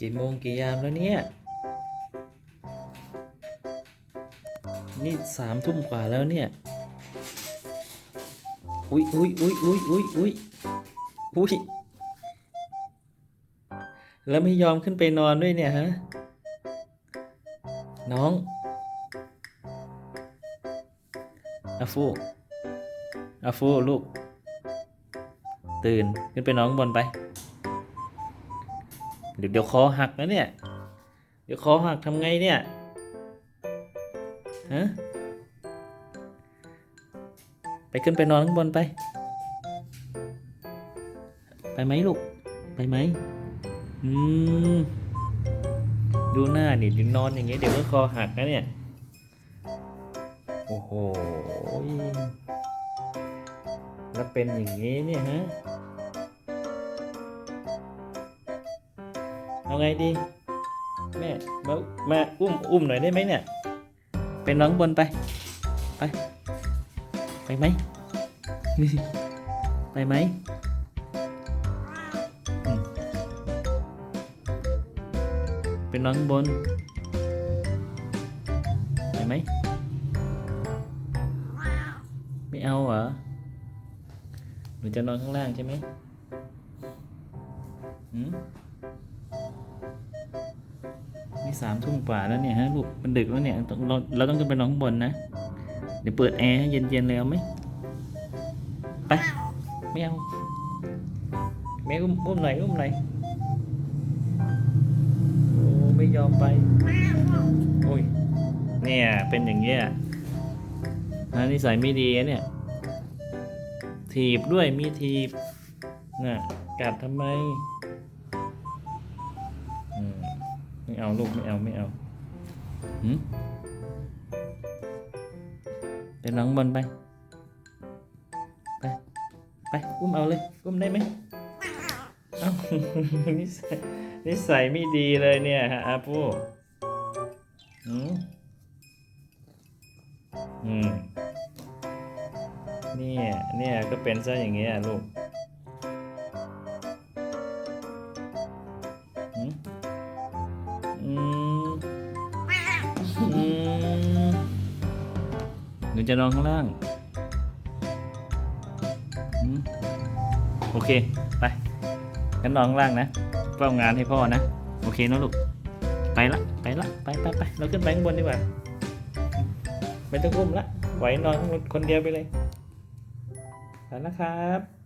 กี่โมงกี่ยามแล้วเนี่ย นี่สามทุ่มกว่าแล้วเนี่ย อุ้ยอุ้ยอุ้ยอุ้ยอุ้ยอุ้ยอุ้ยแล้วไม่ยอมขึ้นไปนอนด้วยเนี่ยฮะ น้องอาฟูอาฟูลูก ตื่นขึ้นไปนอนข้างบนไป เดี๋ยวเดี๋ยวคอหักนะเนี่ย เดี๋ยวคอหักทำไงเนี่ย ฮะ ไปขึ้นไปนอนข้างบนไป ไปไหมลูก ไปไหม อืม ดูหน้าดิเดี๋ยวนอนอย่างเงี้ยเดี๋ยวก็คอหักนะเนี่ย โอ้โห แล้วเป็นอย่างงี้เนี่ยฮะ เอาไงดี แม่มามาอุ้มอุ้มหน่อยได้ไหมเนี่ยเป็นน้องบนไป ไป ไปไหม ไปไหมเป็นน้องบน ไปไหม ไม่เอาเหรอ หนูจะนอนข้างล่างใช่ไหมหืม นี่สามทุ่มกว่าแล้วเนี่ยฮะลูกมันดึกแล้วเนี่ยต้องเราเราต้องขึ้นไปนอนข้างบนนะ เดี๋ยวเปิดแอร์เย็นๆเลยเอาไหมไปไม่เอาแม่อุ้มอุ้มหน่อยอุ้มหน่อยโอ้ไม่ยอมไปโอ้ยเนี่ยเป็นอย่างเงี้ยนะนิสัยไม่ดีเนี่ยถีบด้วยมีถีบน่ะกัดทำไม ไม่เอาลูกไม่เอาไม่เอาหืมไปน้องบนไป ไป ไป อุ้มเอาเลย อุ้มได้ไหมเอ้านิสัยนิสัยไม่ดีเลยเนี่ยฮะอาปูอืมอืมเนี่ยเนี่ยก็เป็นซะอย่างเงี้ยลูก นูจะนอนข้างล่างโอเค ไปงั้นนอนข้างล่างนะเฝ้างานให้พ่อนะ โอเคนะลูก ไปละ ไปละ ไปไปไปเราขึ้นไปข้างบนดีกว่า ไม่ต้องอุ้มละ ไหวนอนคนเดียวไปเลย แล้วนะครับ